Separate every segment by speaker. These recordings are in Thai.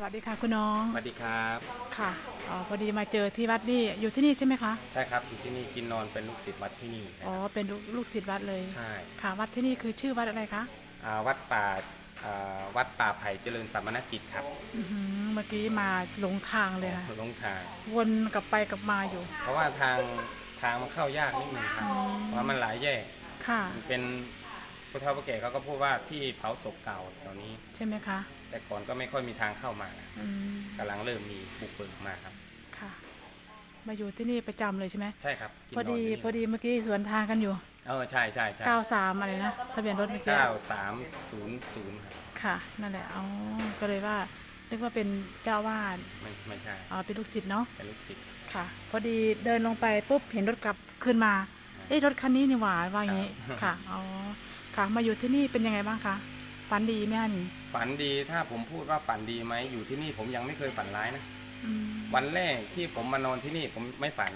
Speaker 1: สวัสดีค่ะคุณน้อง
Speaker 2: สวัสดีครับ
Speaker 1: ค่ะอ๋อพอดีมาเจอที่วัดนี่อยู่ที่นี่ใช่ไหมคะ
Speaker 2: ใช่ครับอยู่ที่นี่กินนอนเป็นลูกศิษย์วัดที่นี่นะ
Speaker 1: อ๋อ
Speaker 2: ครับ
Speaker 1: เป็นลูกลูกศิษย์วัดเลย
Speaker 2: ใช่
Speaker 1: ค่ะ วัดที่นี่คือชื่อวัดอะไรคะ
Speaker 2: อ่าวัดป่าอ่าวัดป่าไผ่เจริญสัมมนกิจครับ
Speaker 1: อื้อหือเมื่อกี้มาหลงทางเลยค่ะ
Speaker 2: ลงทาง
Speaker 1: วนกลับไปกลับมาอยู่
Speaker 2: เพราะว่าทางทางมันเข้ายากนิดนึงครับ เพราะว่ามันหลายแยก
Speaker 1: ค่ะ
Speaker 2: มันเป็น ผู้เฒ่าผู้แก่เขาก็พูดว่าที่เผาศพเก่าแถวนี้
Speaker 1: ใช่ไหมคะ
Speaker 2: แต่ก่อนก็ไม่ค่อยมีทางเข้ามา
Speaker 1: อืม
Speaker 2: กำลังเริ่มมีบุกเบิกมาครับ
Speaker 1: ค่ะ มาอยู่ที่นี่ประจำเลยใช่ไหม
Speaker 2: ใช่ครับกิน
Speaker 1: พอน
Speaker 2: น
Speaker 1: ดี
Speaker 2: ยู่นี่
Speaker 1: พอดีเมื่อกี้สวนทางกันอยู่
Speaker 2: เออใช่ใช่ใช่
Speaker 1: 93 อะไรนะทะเบียนรถเมื่อกี้
Speaker 2: เก้าสามศูนย์ศูนย์ครับ
Speaker 1: ค่ะ นั่นแหละอ๋อก็เลยว่านึกว่าเป็นเจ้าอาวาด
Speaker 2: ไม่ไม่ใช่
Speaker 1: อ๋อเป็นลูกศิษย์เนาะ
Speaker 2: เป็นลูกศิษย์
Speaker 1: ค่ะ พอดีเดินลงไปปุ๊บเห็นรถกลับขึ้นมา เอ้ยรถคันนี้นี่หว่าว่าอย่างนี้
Speaker 2: ครับ
Speaker 1: ค่ะอ๋อ ค่ะ มาอยู่ที่นี่เป็นยังไงบ้างคะฝันดีไหมคะนี่
Speaker 2: ฝันดีถ้าผมพูดว่าฝันดีไหมอยู่ที่นี่ผมยังไม่เคยฝันร้ายนะ
Speaker 1: อืม
Speaker 2: วันแรกที่ผมมานอนที่นี่ผมไม่ฝัน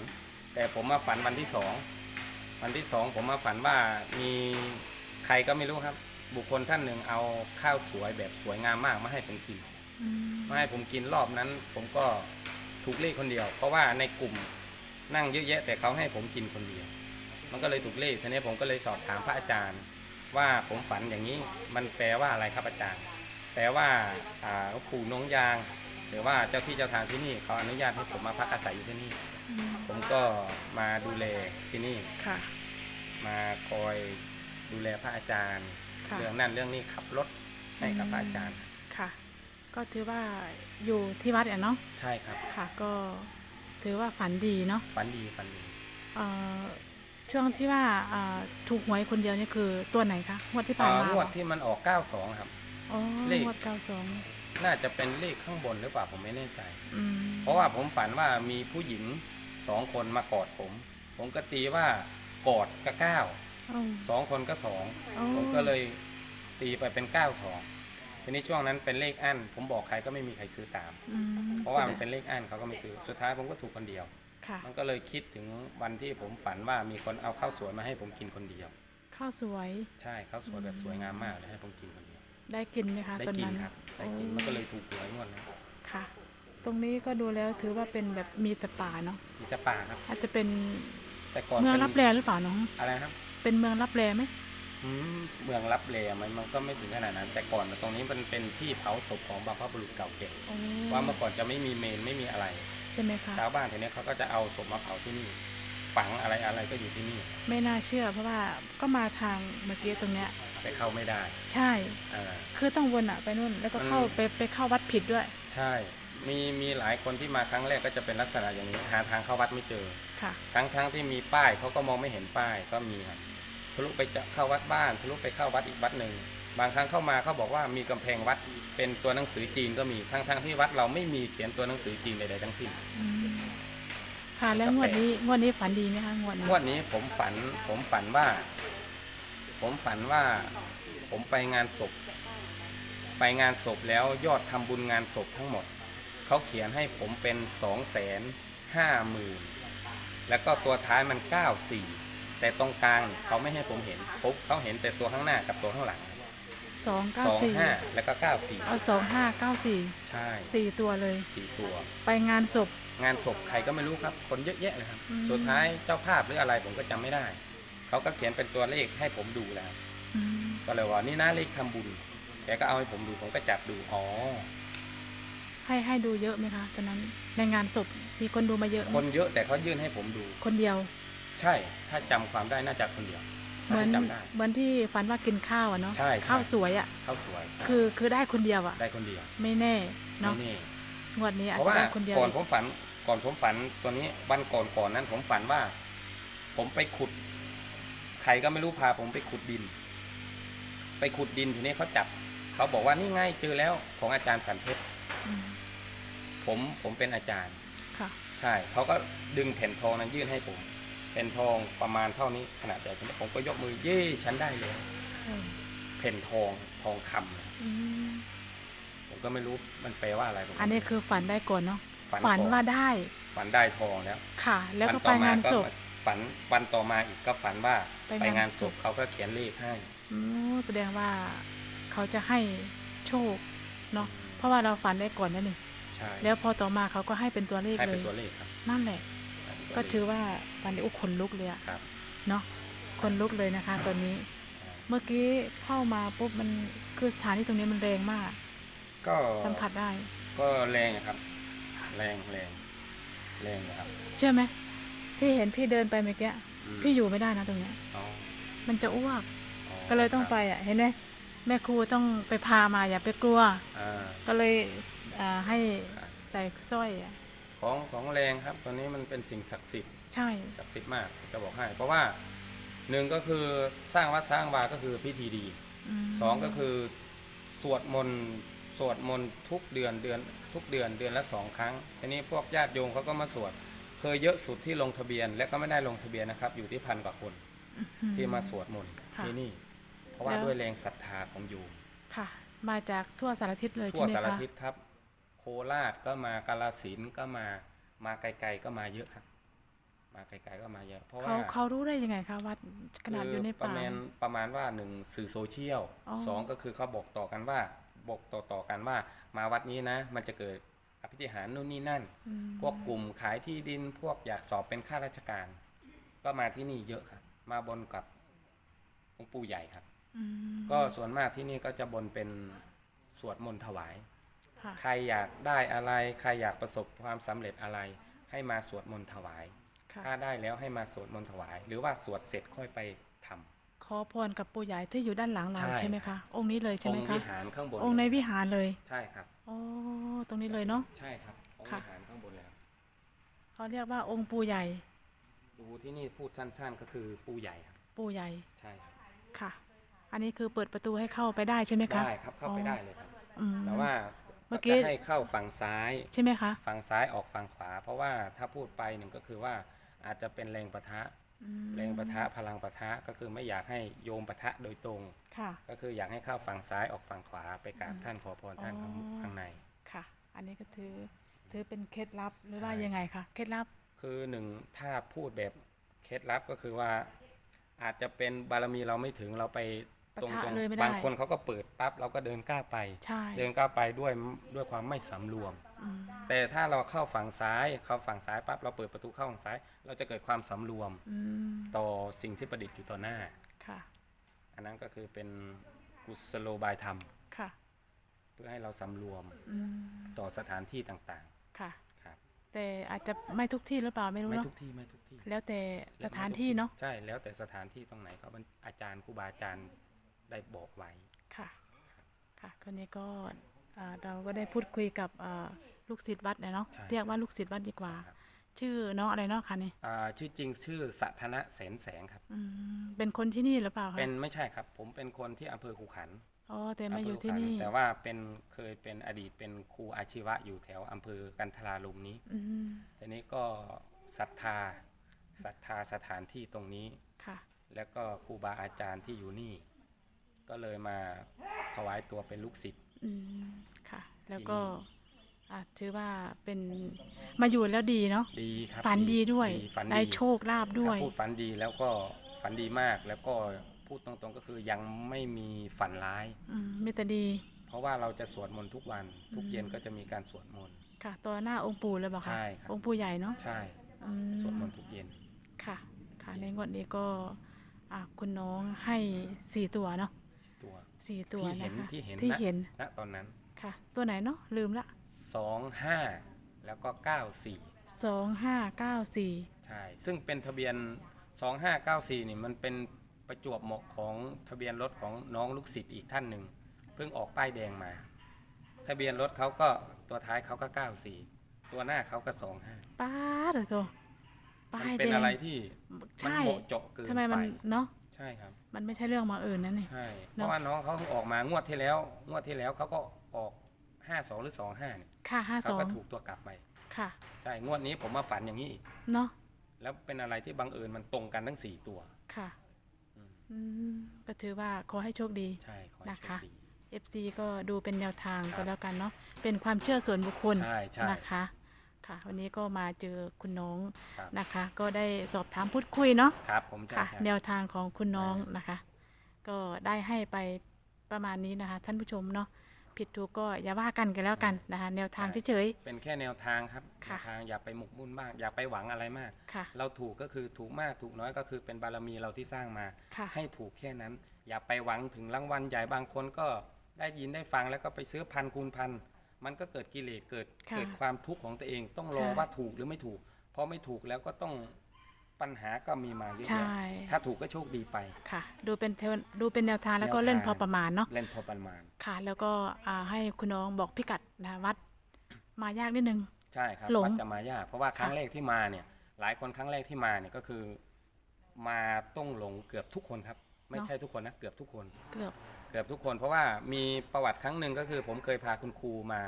Speaker 2: แต่ผมมาฝันวันที่สองวันที่สองผมมาฝันว่ามีใครก็ไม่รู้ครับ บุคคลท่านหนึ่งเอาข้าวสวยแบบสวยงามมากมาให้ผมกิน
Speaker 1: อืม
Speaker 2: มาให้ผมกินรอบนั้น ผมก็ถูกเลขคนเดียว เพราะว่าในกลุ่มนั่งเยอะแยะ แต่เขาให้ผมกินคนเดียว มันก็เลยถูกเลขทีนี้ผมก็เลยสอบถามพระอาจารย์ ว่าผมฝันอย่างนี้มันแปลว่าอะไรครับอาจารย์ แปลว่าอ่าหลวงปู่นงยาง หรือว่าเจ้าที่เจ้าทางที่นี่เขาอนุญาตให้ผมมาพักอาศัยอยู่ที่นี่
Speaker 1: อืม
Speaker 2: ผมก็มาดูแลที่นี่
Speaker 1: ค่ะ
Speaker 2: มาคอยดูแลพระอาจารย์
Speaker 1: ค่ะ
Speaker 2: เรื่องนั่นเรื่องนี้ขับรถให้กับพระอาจารย์
Speaker 1: ค่ะ ก็ถือว่าอยู่ที่วัดอะเนาะ
Speaker 2: ใช่ครับ
Speaker 1: ค่ะ ก็ถือว่าฝันดีเนาะ
Speaker 2: ฝันดีฝันดี
Speaker 1: เอ่อ ช่วงที่ว่าเอ่อถูกหวยคนเดียวนี่คือตัวไหนคะงวดที่ผ่าน
Speaker 2: อ่า
Speaker 1: มา
Speaker 2: งวดที่มันออก 92 ครับ
Speaker 1: อ๋อ
Speaker 2: เลข
Speaker 1: งวดเก้าสอง
Speaker 2: น่าจะเป็นเลขข้างบนหรือเปล่าผมไม่แน่ใจ
Speaker 1: อืม
Speaker 2: เพราะว่าผมฝันว่ามีผู้หญิงสองคนมากอดผม ผมก็ตีว่ากอดก็เก้า
Speaker 1: อ๋อ
Speaker 2: สองคนก็สอง
Speaker 1: อ๋อ
Speaker 2: ผมก็เลยตีไปเป็นเก้าสองทีนี้ช่วงนั้นเป็นเลขอั้น ผมบอกใครก็ไม่มีใครซื้อตาม
Speaker 1: อืม
Speaker 2: เพราะว่ามันเป็นเลขอั้นเขาก็ไม่ซื้อสุดท้ายผมก็ถูกคนเดียว
Speaker 1: ค่ะ
Speaker 2: มันก็เลยคิดถึงวันที่ผมฝันว่ามีคนเอาข้าวสวยมาให้ผมกินคนเดียว
Speaker 1: ข้าวสวย
Speaker 2: ใช่ข้าวสวยแบบสวยงามมากเลยให้ผมกินคนเดียว
Speaker 1: ได้กินไหมคะ
Speaker 2: ได้
Speaker 1: ตอน
Speaker 2: กิน
Speaker 1: นั้น
Speaker 2: ครับได้กินมันก็เลยถูกหวยงวดนั้น
Speaker 1: ค่ะ ตรงนี้ก็ดูแล้วถือว่าเป็นแบบมีแต่ป่าเนาะ
Speaker 2: มีแต่ป่าครับ
Speaker 1: อาจจะเป็น
Speaker 2: แต่ก่อน
Speaker 1: เมือง
Speaker 2: ป็น
Speaker 1: รับแลหรือเปล่าน้อง
Speaker 2: อะไรนะครับ
Speaker 1: เป็นเมืองรับแลไหม
Speaker 2: อืมเมืองรับแลมันมันก็ไม่ถึงขนาดนั้น แต่ก่อนตรงนี้มันเป็นที่เผาศพของบรรพบุรุษเก่าเก็บ
Speaker 1: โอ้
Speaker 2: ว่าเมื่อก่อนจะไม่มีเมนไม่มีอะไร
Speaker 1: ใช่ไหมคะ
Speaker 2: ชาวบ้านแถวเนี้ยเขาก็จะเอาศพมาเผาที่นี่ ฝังอะไรอะไรก็อยู่ที่นี่
Speaker 1: ไม่น่าเชื่อเพราะว่าก็มาทางเมื่อกี้ตรงเนี้ย
Speaker 2: แต่เข้าไม่ได้
Speaker 1: ใช่
Speaker 2: อ่า
Speaker 1: คือต้องวนอะไปนู่นแล้วก็เข้า
Speaker 2: อืม
Speaker 1: ไปไปเข้าวัดผิดด้วย
Speaker 2: ใช่มีมีหลายคนที่มาครั้งแรกก็จะเป็นลักษณะอย่างนี้ หาทางเข้าวัดไม่เจอ
Speaker 1: ค่ะ
Speaker 2: ทั้งทั้งที่มีป้ายเขาก็มองไม่เห็นป้ายก็มีครับทะลุไปจะเข้าวัดบ้านทะลุไปเข้าวัดอีกวัดหนึ่ง บางครั้งเข้ามาเขาบอกว่ามีกำแพงวัดเป็นตัวหนังสือจีนก็มีทั้งทั้งที่วัดเราไม่มีเขียนตัวหนังสือจีนใดๆทั้งสิ้น
Speaker 1: อืมค่ะแล้วงวดนี้งวดนี้ฝันดีไหมคะงวดนี้
Speaker 2: งวดนี้ผมฝันผมฝันว่า ผมฝันว่า ผมไปงานศพ ไปงานศพแล้วยอดทำบุญงานศพทั้งหมด เขาเขียนให้ผมเป็นสองแสนห้าหมื่นแล้วก็ตัวท้ายมันเก้าสี่แต่ตรงกลางเขาไม่ให้ผมเห็นปุ๊บเขาเห็นแต่ตัวข้างหน้ากับตัวข้างหลัง
Speaker 1: สองเก้า
Speaker 2: สอง
Speaker 1: สี่
Speaker 2: ห้าแล้วก็เก้าสี่
Speaker 1: เอาสองห้าเก้าสี่
Speaker 2: ใช่
Speaker 1: สี่ตัวเลย
Speaker 2: สี่ตัว
Speaker 1: ไปงานศพ
Speaker 2: งานศพใครก็ไม่รู้ครับคนเยอะแยะเลยครับ
Speaker 1: อืม
Speaker 2: สุดท้ายเจ้าภาพหรืออะไรผมก็จำไม่ได้ เขาก็เขียนเป็นตัวเลขให้ผมดูแล้ว
Speaker 1: อืม
Speaker 2: ก็เลยว่านี่นะเลขทำบุญแกก็เอาให้ผมดูผมก็จับดูอ๋อ
Speaker 1: ให้ให้ดูเยอะไหมคะตอนนั้นในงานศพมีคนดูมาเยอะไหม
Speaker 2: คนเยอะแต่เขายื่นให้ผมดู
Speaker 1: คนเดียว
Speaker 2: ใช่ ถ้าจำความได้น่าจะคนเดียว
Speaker 1: เหมือน
Speaker 2: ถ้าจำได้
Speaker 1: เหมือนที่ฝันว่ากินข้าวอะเนาะ
Speaker 2: ใช่ใช่
Speaker 1: ข้าวสวยอะ
Speaker 2: เขาสวยใช่
Speaker 1: คือคือได้คนเดียวอะ
Speaker 2: ได้คนเดียว
Speaker 1: ไม่แน่เนาะ
Speaker 2: ไม่แน่
Speaker 1: งวดนี้อาจ
Speaker 2: เพราะ
Speaker 1: จะ
Speaker 2: ว่า
Speaker 1: ได้คนเดียว
Speaker 2: ก่อน
Speaker 1: อีก
Speaker 2: ผมฝันก่อนผมฝันตัวนี้วันก่อนก่อนนั้นผมฝันว่า ผมไปขุด ใครก็ไม่รู้พาผมไปขุดดิน ไปขุดดินทีนี้เขาจับ เขาบอกว่านี่ไงเจอแล้วของอาจารย์สันเพชร
Speaker 1: อืม
Speaker 2: ผมผมเป็นอาจารย์
Speaker 1: ค่ะ
Speaker 2: ใช่ เขาก็ดึงแผ่นทองนั้นยื่นให้ผม แผ่นทองประมาณเท่านี้ขนาดใหญ่ผมก็ยกมือเย่ฉันได้เลย
Speaker 1: เออ
Speaker 2: แผ่นทองทองคำ
Speaker 1: อืม
Speaker 2: ผมก็ไม่รู้มันแปลว่าอะไรผม
Speaker 1: อันนี้คือฝันได้ก่อนเนาะ
Speaker 2: ฝัน
Speaker 1: ฝัน
Speaker 2: ก่อน
Speaker 1: ว่าได้
Speaker 2: ฝันได้ทองแล้ว
Speaker 1: ค่ะ แล้วก็
Speaker 2: น
Speaker 1: ไป
Speaker 2: ต่อม
Speaker 1: งานศพ
Speaker 2: ก็ฝันวันต่อมาอีกก็ฝันว่า
Speaker 1: ไป
Speaker 2: ไป
Speaker 1: งางา
Speaker 2: นน
Speaker 1: ศ
Speaker 2: ศ
Speaker 1: พ
Speaker 2: พเขาก็เขียนเลขให้
Speaker 1: อืมแสดงว่าเขาจะให้โชคเนาะเพราะว่าเราฝันได้ก่อนนั่นนี่
Speaker 2: ใช่
Speaker 1: แล้วพอต่อมาเขาก็ให้เป็นตัวเลข
Speaker 2: ให้
Speaker 1: เล
Speaker 2: เป็น
Speaker 1: ย
Speaker 2: ตัวเลขครับ
Speaker 1: นั่นแหละ
Speaker 2: ให้เป็นตัว
Speaker 1: ก็
Speaker 2: เลข
Speaker 1: ถือว่าวันนี้อุยขนลุกเลยอะ
Speaker 2: ครับ
Speaker 1: เนาะคนลุกเลยนะคะตัวนี้
Speaker 2: ใช่
Speaker 1: เมื่อกี้เข้ามาปุ๊บมันคือสถานที่ตรงนี้มันแรงมาก
Speaker 2: ก็
Speaker 1: สัมผัสได้
Speaker 2: ก็แรงอะครับ แรงแรงแรงนะครับ
Speaker 1: เชื่อไหมที่เห็นพี่เดินไปเมื่อกี้
Speaker 2: ม
Speaker 1: พี่อยู่ไม่ได้นะตรงเนี้ย
Speaker 2: อ๋อ
Speaker 1: มันจะอ้วก
Speaker 2: อ๋อ
Speaker 1: ก็เลยต้อง
Speaker 2: ครับ
Speaker 1: ไปอะ เห็นไหมแม่ครูต้องไปพามาอย่าไปกลัว
Speaker 2: อ่า
Speaker 1: ก็เลยอ่าให้
Speaker 2: ครับ
Speaker 1: ใส่สร้อยอะ
Speaker 2: ของของแรงครับ ตอนนี้มันเป็นสิ่งศักดิ์สิทธิ์
Speaker 1: ใช่
Speaker 2: ศักดิ์สิทธิ์มากจะบอกให้ เพราะว่าหนึ่งก็คือสร้างวัดสร้างวาก็คือพิธีดี
Speaker 1: ม
Speaker 2: สองก็คือสวดมนต์สวดมนต์ทุกเดือนเดือนทุกเดือนเดือนละสองครั้งทีนี้พวกญาติโยมเขาก็มาสวด เคยเยอะสุดที่ลงทะเบียน และก็ไม่ได้ลงทะเบียนนะครับ อยู่ที่พันกว่าคนที่มาสวดมนต์
Speaker 1: ค่ะ
Speaker 2: ที่นี่ เพราะว่า
Speaker 1: แล้ว
Speaker 2: ด้วยแรงศรัทธาของโยม
Speaker 1: ค่ะ มาจากทั่วสารทิศเลย
Speaker 2: ทั่
Speaker 1: ใช่
Speaker 2: ว
Speaker 1: ไหม
Speaker 2: สาร
Speaker 1: คะ
Speaker 2: ทิศครับโคราชก็มากาลสินธุ์ก็มามาไกลๆก็มาเยอะครับ มาไกลๆก็มาเยอะ เพราะ
Speaker 1: เขา
Speaker 2: ว่า
Speaker 1: เขารู้ได้ยังไงคะวัดขนาดอยู่ใน
Speaker 2: ประ
Speaker 1: ป่า
Speaker 2: มาณประมาณว่าหนึ่งสื่อโซเชียล
Speaker 1: อ๋อ
Speaker 2: สองก็คือเขาบอกต่อกันว่าบอกต่อต่อๆกันว่ามาวัดนี้นะ มันจะเกิดอภิธิหารนู่นนี่นั่น
Speaker 1: อืม
Speaker 2: พวกกลุ่มขายที่ดินพวกอยากสอบเป็นข้าราชการ ก็มาที่นี่เยอะครับ มาบนกับองค์ปู่ใหญ่ครับ
Speaker 1: อืม
Speaker 2: ก็ส่วนมากที่นี่ก็จะบนเป็นสวดมนต์ถวาย
Speaker 1: ค่ะ
Speaker 2: ใครอยากได้อะไร ใครอยากประสบความสำเร็จอะไร ให้มาสวดมนต์ถวาย
Speaker 1: ค่ะ
Speaker 2: ถ้าได้แล้วให้มาสวดมนต์ถวาย หรือว่าสวดเสร็จค่อยไปทำ
Speaker 1: ขอพรกับปู่ใหญ่ที่อยู่ด้านหลังเรา
Speaker 2: ใช่
Speaker 1: ใช่ไหมคะองค์นี้เลยใช่
Speaker 2: อ
Speaker 1: ไหม
Speaker 2: งค์
Speaker 1: คะ
Speaker 2: วิหารข้างบน
Speaker 1: องค์ในวิหารเลย
Speaker 2: ใช่ครับ
Speaker 1: โอ้ตรงนี้เลยเนาะ
Speaker 2: ใช่ครับองค์
Speaker 1: ค่ะ
Speaker 2: วิหารข้างบนแล้ว
Speaker 1: เขาเรียกว่าองค์ปู่ใหญ่
Speaker 2: ดูที่นี่พูดสั้น ๆ ก็คือปู่ใหญ่ครับ
Speaker 1: ปู่ใหญ่
Speaker 2: ใช่ครับ
Speaker 1: ค่ะ อันนี้คือเปิดประตูให้เข้าไปได้ใช่ไหมคะ
Speaker 2: ได้ครับเข้าไปได้เลยครับ
Speaker 1: อืม
Speaker 2: แต่ว่า
Speaker 1: เมื่อกี้
Speaker 2: จะให้เข้าฝั่งซ้าย
Speaker 1: ใช่ไหมคะ
Speaker 2: ฝั่งซ้ายออกฝั่งขวา เพราะว่าถ้าพูดไปหนึ่งก็คือว่าอาจจะเป็นแรงประทะ
Speaker 1: อืม
Speaker 2: แรงประทะพลังประทะก็คือไม่อยากให้โยมประทะโดยตรง
Speaker 1: ค่ะ
Speaker 2: ก็คืออยากให้เข้าฝั่งซ้ายออกฝั่งขวาไปกราบท่านขอพรท่านข้าง
Speaker 1: อ๋อ
Speaker 2: ข้างใน
Speaker 1: ค่ะ อันนี้ก็ถือถือเป็นเคล็ดลับหรือว่า
Speaker 2: ใช่
Speaker 1: ยังไงคะเคล็ดลับ
Speaker 2: คือหนึ่งถ้าพูดแบบเคล็ดลับก็คือว่าอาจจะเป็นบารมีเราไม่ถึงเราไป ตรง
Speaker 1: ปะทะ
Speaker 2: ตรง
Speaker 1: เลยไม่ได้
Speaker 2: บางคนเขาก็เปิดปั๊บเราก็เดินกล้าไป
Speaker 1: ใช่
Speaker 2: เดินก้าวไปด้วยด้วยความไม่สำรวม
Speaker 1: อืม
Speaker 2: แต่ถ้าเราเข้าฝั่งซ้ายเข้าฝั่งซ้ายปั๊บเราเปิดประตูเข้าฝั่งซ้าย เราจะเกิดความสำรวม
Speaker 1: อืม
Speaker 2: ต่อสิ่งที่ประดิษฐ์อยู่ต่อหน้า
Speaker 1: ค่ะ
Speaker 2: อันนั้นก็คือเป็นกุศโลบายธรรม
Speaker 1: ค่ะ
Speaker 2: เพื่อให้เราสำรวม
Speaker 1: อืม
Speaker 2: ต่อสถานที่ต่าง
Speaker 1: ค่ะ
Speaker 2: ๆครับ
Speaker 1: แต่อาจจะไม่ทุกที่หรือเปล่าไม่รู้
Speaker 2: ไม่
Speaker 1: เนาะ
Speaker 2: ทุกที่ไม่ทุกที่
Speaker 1: แล้วแต่สถานที่เนาะ
Speaker 2: ใช่แล้วแต่สถานที่ตรงไหนเขาอาจารย์ครูบาอาจารย์ ได้บอกไว้
Speaker 1: ค่ะค่ะคนนี้ก็อ่าเราก็ได้พูดคุยกับอ่าลูกศิษย์วัดนะเนาะ
Speaker 2: ใช่
Speaker 1: เรียกว่าลูกศิษย์วัดดีกว่า
Speaker 2: ครับ
Speaker 1: ชื่อน้องอะไรเนาะคะนี่
Speaker 2: อ่าชื่อจริงชื่อสัทนะแสนแสงครับ
Speaker 1: อืมเป็นคนที่นี่หรือเปล่าคะ
Speaker 2: เป็นไม่ใช่ครับ ผมเป็นคนที่อำเภอขุขันธ์
Speaker 1: อ๋อแต่มาอยู่ที่นี่
Speaker 2: อำเภขุขัธ์แต่ว่าเป็นเคยเป็นอดีตเป็นครูอาชีวะอยู่แถวอำเภอกันทราลมนี้
Speaker 1: อืม
Speaker 2: ทีนี้ก็ศรัทธาศรัทธาสถานที่ตรงนี้
Speaker 1: ค่ะ
Speaker 2: แล้วก็ครูบาอาจารย์ที่อยู่นี่ ก็เลยมาถวายตัวเป็นลูกศิษย์
Speaker 1: อืมค่ะ แล้ว
Speaker 2: ที่
Speaker 1: ก็
Speaker 2: นี่
Speaker 1: อะถือว่าเป็นมาอยู่แล้วดีเนาะ
Speaker 2: ดีครับ
Speaker 1: ฝันดีด้วย
Speaker 2: ฝัน
Speaker 1: ได้
Speaker 2: ดี
Speaker 1: โชคลาภด้วย
Speaker 2: ถ้าพูดฝันดีแล้วก็ฝันดีมากแล้วก็พูดตรงๆก็คือยังไม่มีฝันร้าย
Speaker 1: อืมมีแต่ดี
Speaker 2: เพราะว่าเราจะสวดมนต์ทุกวัน ทุกเย็นก็จะมีการสวดมนต์
Speaker 1: ค่ะ ตัวหน้าองค์ปู่เลยบอกค่ะ
Speaker 2: ใช่ครับ
Speaker 1: องค์ปู่ใหญ่เนาะ
Speaker 2: ใช่
Speaker 1: อืม
Speaker 2: สวดมนต์ทุกเย็น
Speaker 1: ค่ะ ค่ะ ในงวดนี้ก็อะคุณน้องให้สี่ตัวเนาะ
Speaker 2: ตัว
Speaker 1: สี่ตัว
Speaker 2: ที่เห็
Speaker 1: นะ
Speaker 2: น
Speaker 1: คะ
Speaker 2: ที่เห็น
Speaker 1: ที่
Speaker 2: นะ
Speaker 1: เห็น
Speaker 2: ณตอนนั้น
Speaker 1: ค่ะ ตัวไหนเนาะลืมละ
Speaker 2: สองห้าแล้วก็เก้าสี่
Speaker 1: สองห้าเก้าสี่
Speaker 2: ใช่ซึ่งเป็นทะเบียน2594นี่มันเป็นประจวบเหมาะของทะเบียนรถของน้องลูกศิษย์อีกท่านหนึ่งเพิ่งออกป้ายแดงมา ทะเบียนรถเขาก็ตัวท้ายเขาก็94ตัวหน้าเขาก็25
Speaker 1: ป้าเดี๋ยวโต
Speaker 2: มั
Speaker 1: ป้าย
Speaker 2: เป็น
Speaker 1: แดง
Speaker 2: อะไรที่มัน
Speaker 1: ใช่
Speaker 2: เหมาะเจาะเกิน
Speaker 1: ทำไมมัน
Speaker 2: ไป
Speaker 1: เนาะ
Speaker 2: ใช่ครับ
Speaker 1: มันไม่ใช่เรื่องมาเอิญนั่นนี่
Speaker 2: ใช่ เพ
Speaker 1: เนอะ
Speaker 2: ราะว่าน้องเขาเพิ่งออกมางวดที่แล้ว งวดที่แล้วเขาก็ออก52หรือ25เนี่ย
Speaker 1: ค่ะห้าส
Speaker 2: เขา
Speaker 1: อง
Speaker 2: ก็ถูกตัวกลับไป
Speaker 1: ค่ะ
Speaker 2: ใช่ งวดนี้ผมมาฝันอย่างนี้อีก
Speaker 1: เนาะ
Speaker 2: แล้วเป็นอะไรที่บังเอิญมันตรงกันทั้ง4ตัว
Speaker 1: ค่ะ
Speaker 2: อืม
Speaker 1: อืม ก็ถือว่าขอให้โชคดี
Speaker 2: ใช่ขอให้
Speaker 1: นะ
Speaker 2: โช
Speaker 1: คะ
Speaker 2: คดี
Speaker 1: FC ก็ดูเป็นแนวทาง
Speaker 2: ครั
Speaker 1: ก็
Speaker 2: บ
Speaker 1: แล้วกันเนาะ เป็นความเชื่อส่วนบุคคล
Speaker 2: ใช่ใช่
Speaker 1: นะคะ ค่ะ วันนี้ก็มาเจอคุณน้อง
Speaker 2: ครับ
Speaker 1: นะคะ ก็ได้สอบถามพูดคุยเนาะ
Speaker 2: ครับผมใช่
Speaker 1: ค่ะ
Speaker 2: ใช่
Speaker 1: แนวทางของคุณน้อง
Speaker 2: ใช่
Speaker 1: นะคะ ก็ได้ให้ไปประมาณนี้นะคะ ท่านผู้ชมเนาะผิดถูกก็อย่าว่ากันกันแล้วกันนะคะ แนวทาง
Speaker 2: ใช่
Speaker 1: เฉย
Speaker 2: เป็นแค่แนวทางครับ
Speaker 1: ค่ะ
Speaker 2: แนวทางอย่าไปหมกมุ่นมาก อย่าไปหวังอะไรมาก
Speaker 1: ๆค่ะ
Speaker 2: เราถูกก็คือถูกมากถูกน้อยก็คือเป็นบารมีเราที่สร้างมา
Speaker 1: ค่ะ
Speaker 2: ให้ถูกแค่นั้น อย่าไปหวังถึงรางวัลใหญ่บางคนก็ได้ยินได้ฟังแล้วก็ไปซื้อพันคูณพัน มันก็เกิดกิเลสเกิด
Speaker 1: ค่ะ
Speaker 2: เกิดความทุกข์ของตัวเอง ต้องรอ
Speaker 1: ใช่
Speaker 2: ว่าถูกหรือไม่ถูกพอไม่ถูกแล้วก็ต้องปัญหาก็มีมาเยอะ
Speaker 1: ใช่
Speaker 2: แยะถ้าถูกก็โชคดีไป
Speaker 1: ค่ะ ดูเป็นเทวดูเป็นแนวทางแล้วก็
Speaker 2: แนวทาง
Speaker 1: เล่นพอประมาณเนาะ
Speaker 2: เล่นพอประมาณ
Speaker 1: ค่ะ แล้วก็อ่าให้คุณน้องบอกพิกัดนะวัดมายากนิดนึง
Speaker 2: ใช่ครับ
Speaker 1: หลง
Speaker 2: วัดจะมายากเพราะว่าครั้ง
Speaker 1: ค่ะ
Speaker 2: แรกที่มาเนี่ยหลายคนครั้งแรกที่มาเนี่ยก็คือ มาต้องหลงเกือบทุกคนครับ ไม่ใช่ทุกคนนะเกือบทุกคน
Speaker 1: เกือบ
Speaker 2: เกือบทุกคนเพราะว่ามีประวัติครั้งหนึ่งก็คือ ผมเคยพาคุณครูมา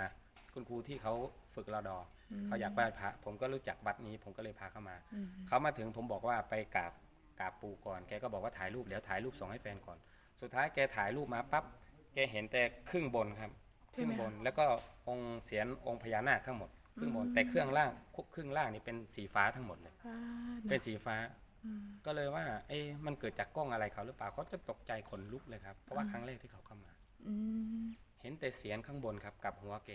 Speaker 2: คุณครูที่เขาฝึกรอดออเขาอยากไปพระผมก็รู้จักวัดนี้ ผมก็เลยพาเข้ามา
Speaker 1: อืม
Speaker 2: เขามาถึงผมบอกว่าไปกราบกราบปู่ก่อน แกก็บอกว่าถ่ายรูปเดี๋ยวถ่ายรูปส่งให้แฟนก่อน สุดท้ายแกถ่ายรูปมาปั๊บแกเห็นแต่ครึ่งบนครับค
Speaker 1: ใช่
Speaker 2: รึ่
Speaker 1: ไหม
Speaker 2: งบน
Speaker 1: คะ
Speaker 2: แล้วก็องค์เสียนองค์พญานาคทั้งหมดครึ่งบน
Speaker 1: อืม
Speaker 2: แต่เครื่องล่างครึ่งล่างนี่เป็นสีฟ้าทั้งหมดเลย
Speaker 1: อ่า
Speaker 2: เป็นสีฟ้า
Speaker 1: อืม
Speaker 2: ก็เลยว่า เอ๊ะมันเกิดจากกล้องอะไรเขาหรือเปล่าเขาจะตกใจขนลุกเลยครับ เพราะว่า
Speaker 1: อืม
Speaker 2: ครั้งแรกที่เขาเข้ามา
Speaker 1: อืม
Speaker 2: เห็นแต่เสียนข้างบนครับ กับหัวแก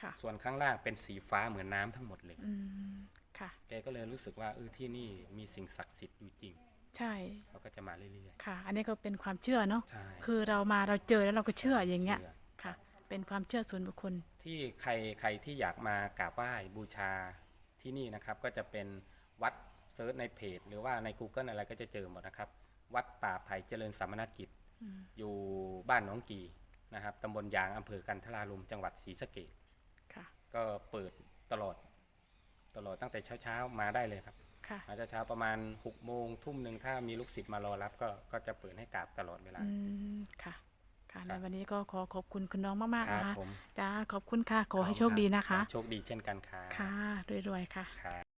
Speaker 1: ค่ะ
Speaker 2: ส่วนข้างล่างเป็นสีฟ้าเหมือนน้ำทั้งหมดเลย
Speaker 1: อืมค่ะ
Speaker 2: แกก็เลยรู้สึกว่าเออที่นี่มีสิ่งศักดิ์สิทธิ์อยู่จริง
Speaker 1: ใช่
Speaker 2: เราก็จะมาเรื่อย
Speaker 1: ค่ะ อันนี้ก็เป็นความเชื่อเนาะ
Speaker 2: ๆใช่
Speaker 1: คือเรามาเราเจอแล้วเราก็เชื่ออย่างเงี้ย
Speaker 2: ชื่อ
Speaker 1: ค่ะ เป็นความเชื่อส่วนบุคคล
Speaker 2: ที่ใครใครที่อยากมากราบไหว้บูชาที่นี่นะครับ ก็จะเป็นวัด เซิร์ชในเพจ หรือว่าใน Google อะไรก็จะเจอหมดนะครับ วัดป่าไผ่เจริญสามนกิจ
Speaker 1: อืม
Speaker 2: อยู่บ้านหนองกีนะครับตำบลยางอำเภอกันทราลมจังหวัดศรีสะเกษ
Speaker 1: ค่ะ
Speaker 2: ก็เปิดตลอดตลอดตั้งแต่เช้าๆมาได้เลยครับ
Speaker 1: ค่ะ
Speaker 2: มาเช้าๆประมาณ6โมงทุ่มหนึ่งถ้ามีลูกศิษย์มารอรับก็ก็จะเปิดให้กราบตลอดเวลา
Speaker 1: อืมค่ะค่ะ
Speaker 2: ค
Speaker 1: ใน
Speaker 2: รับ
Speaker 1: วันนี้ก็ขอขอบคุณคุณน้องมาก
Speaker 2: ค
Speaker 1: ๆ
Speaker 2: รั
Speaker 1: นะ
Speaker 2: บ
Speaker 1: คะ
Speaker 2: ผม
Speaker 1: จ้าขอบคุณค่ะขอให้โชคดีนะคะ
Speaker 2: โชคดีเช่นกันครับ
Speaker 1: ค่ะรวยๆค่ะ
Speaker 2: ครับ